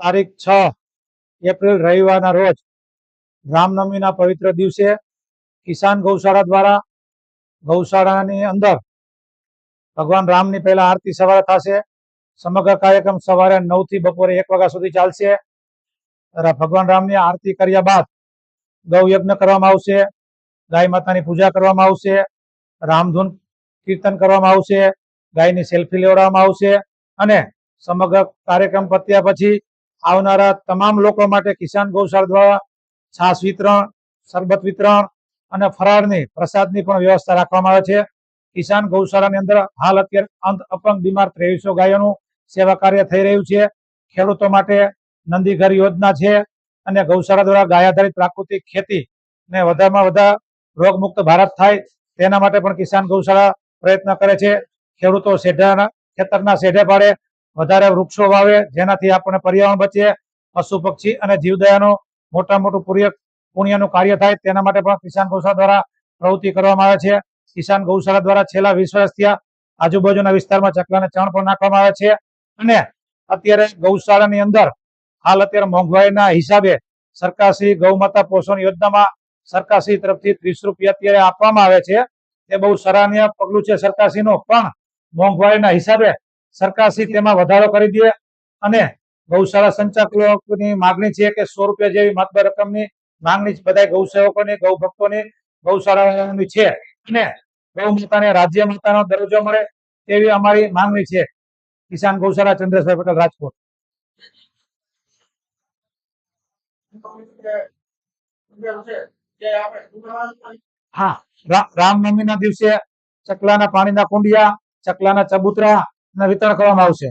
તારીખ છ એપ્રિલ રવિવારના રોજ રામનવમીના પવિત્ર દિવસે કિસાન ગૌશાળા દ્વારા ગૌશાળાની અંદર ભગવાન રામની પહેલા આરતી સવારે થશે. સમગ્ર કાર્યક્રમ સવારે નવથી બપોરે એક વાગ્યા સુધી ચાલશે. ભગવાન રામની આરતી કર્યા બાદ ગૌ યજ્ઞ કરવામાં આવશે. ગાય માતાની પૂજા કરવામાં આવશે, રામધૂન કીર્તન કરવામાં આવશે, ગાયની સેલ્ફી લેવડાવવામાં આવશે અને સમગ્ર કાર્યક્રમ પત્યા પછી આવનારા તમામ લોકો માટે કિસાન ગૌશાળા દ્વારા છાસ વિતરણ, શરબત વિતરણ અને ફરાળની, પ્રસાદની પણ વ્યવસ્થા રાખવામાં આવે છે. કિસાન ગૌશાળાની અંદર હાલ અત્યારે અંત અપંગ બીમાર ત્રેવીસો ગાયોનું સેવા કાર્ય થઈ રહ્યું છે. ખેડૂતો માટે નંદીઘર યોજના છે અને ગૌશાળા દ્વારા ગાય આધારિત પ્રાકૃતિક ખેતી ને વધારેમાં વધારે રોગમુક્ત ભારત થાય, તેના માટે પણ કિસાન ગૌશાળા પ્રયત્ન કરે છે. ખેડૂતો શેઢાના, ખેતરના શેઢે પાડે, વધારે વૃક્ષો વાવે, જેનાથી આપણને પર્યાવરણ બચે, પશુ પક્ષી અને જીવદયાનો મોટા મોટું પુણ્ય, પુણ્યનું કાર્ય થાય, તેના માટે પણ કિસાન ગૌશાળા દ્વારા પ્રવૃત્તિ કરવામાં આવે છે. કિસાન ગૌશાળા દ્વારા છેલ્લા વીસ વર્ષથી આજુબાજુના વિસ્તારમાં ચકલાને ચણ પણ નાખવામાં આવે છે. અને અત્યારે ગૌશાળાની અંદર હાલ અત્યારે મોંઘવારીના હિસાબે સરકારશ્રી ગૌમાતા પોષણ યોજનામાં સરકારશ્રી તરફથી ત્રીસ રૂપિયા અત્યારે આપવામાં આવે છે. તે બહુ સરાહનીય પગલું છે સરકારશ્રીનું. પણ મોંઘવારીના હિસાબે સરકારશ્રી તેમાં વધારો કરી દે અને ગૌશાળા સંચાલકોની માગણી છે કે સો રૂપિયા જેવી માતબર રકમની માંગણી બધા ગૌ સેવકોની, ગૌ ભક્તોની ગૌશાળાઓની છે. અને ગૌ માતાને, રાજ્ય માતાનો દરજ્જો મળે તેવી અમારી માંગણી છે. કિસાન ગૌશાળા ચંદ્રશેખર પટેલ, રાજકોટ. હા રામનવમી ના દિવસે ચકલાના પાણીના કુંડિયા ચકલાના ચબુતરા ના વિતરણ કરવામાં આવશે.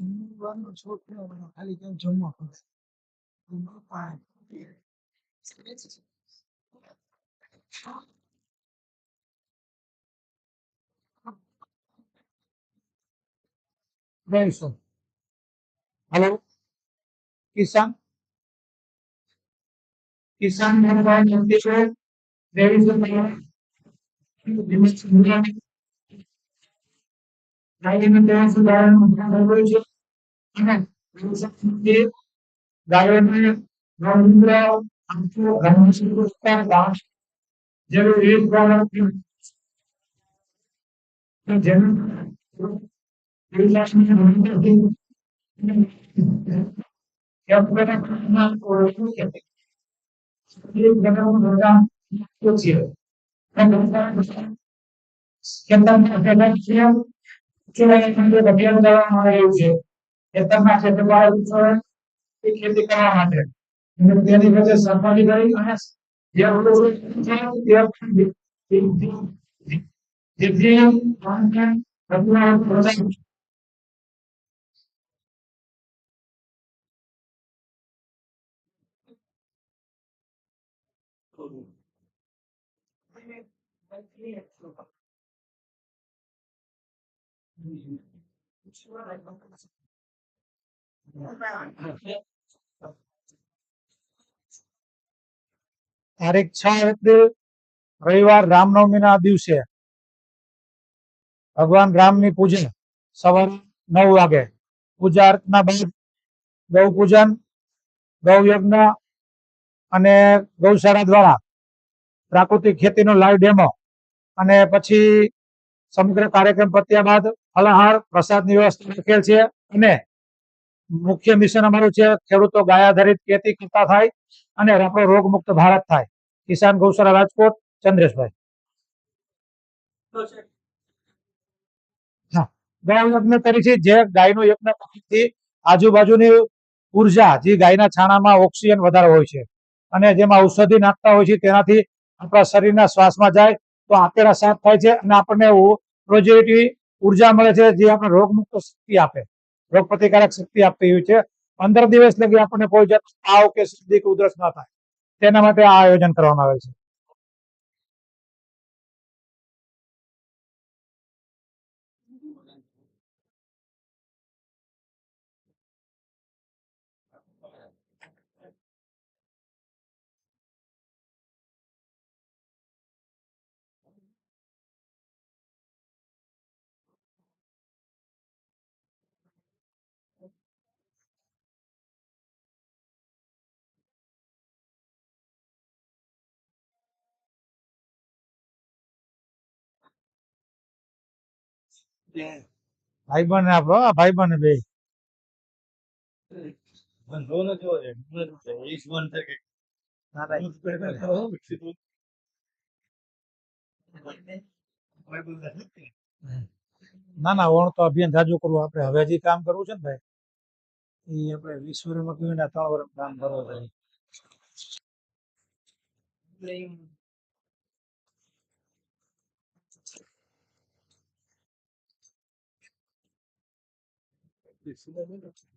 જમવાનું છોકરો ખાલી કેમ જમવા પડે બેસો હેલો કિસાન કિસાન મેળવવા મંદિર છે દેવી સુંદર દિનેશ સુંદર ગાયનું તેલ સુધારણનું ધ્યાન રાખવું છે અને ગાયોને ગૌમૂત્ર આંખો મંદિર ત્યાં પ્રકારના ઓળખું છે están más gente para el usuario y gente que va a matar. No tiene que ser sanfani para ir a eso. Ya lo sé, ya ya যদি আপনার প্রজেক্ট Thank you. તારીખ છ એપ્રિલ, રવિવાર રામનવમીના દિવસે ભગવાન રામની પૂજા સવારે નવ વાગે. પૂજા અર્ચના બાદ ગૌ પૂજન ગૌ યજ્ઞ અને ગૌશાળા દ્વારા પ્રાકૃતિક ખેતીનો લાઈવ ડેમો અને પછી સમગ્ર કાર્યક્રમ પત્યા બાદ ફલાહાર, પ્રસાદની વ્યવસ્થા રાખેલ છે અને મુખ્ય મિશન અમારું છે, ખેડૂતો ગાય આધારિત ખેતી કરતા થાય અને આપણો રોગ મુક્ત ભારત થાય. કિસાન ગૌશાળા રાજકોટ, ચંદ્રેશભાઈ. છે, જે ગાયનો યજ્ઞ આજુબાજુની ઊર્જા, જે ગાયના છાણામાં ઓક્સિજન વધારે હોય છે. અને જેમાં ઔષધિ નાખતા હોય છે, તેનાથી આપણા શરીરના શ્વાસમાં જાય, તો આંતરડા સાફ થાય છે અને આપણને પોઝિટિવ ઊર્જા મળે છે, જે આપણે રોગમુક્ત શક્તિ આપે. રોગ પ્રતિકારક શક્તિ આપતી હોય છે. પંદર દિવસ લગી આપણને કોઈ જાત તાવ કે શરદી કે ઉધરસ ના થાય. તેના માટે આ આયોજન કરવામાં આવે છે. ભાઈબંધ બન આપણો આ બન બે. ના ના ઓણ તો અભિયાન જાજુ કરવું. આપણે હવે હજી કામ કરવું છે ને ભાઈ એ આપણે વીસ વર્ષમાં કહ્યું ત્રણ વર્ષ કામ કરવું છે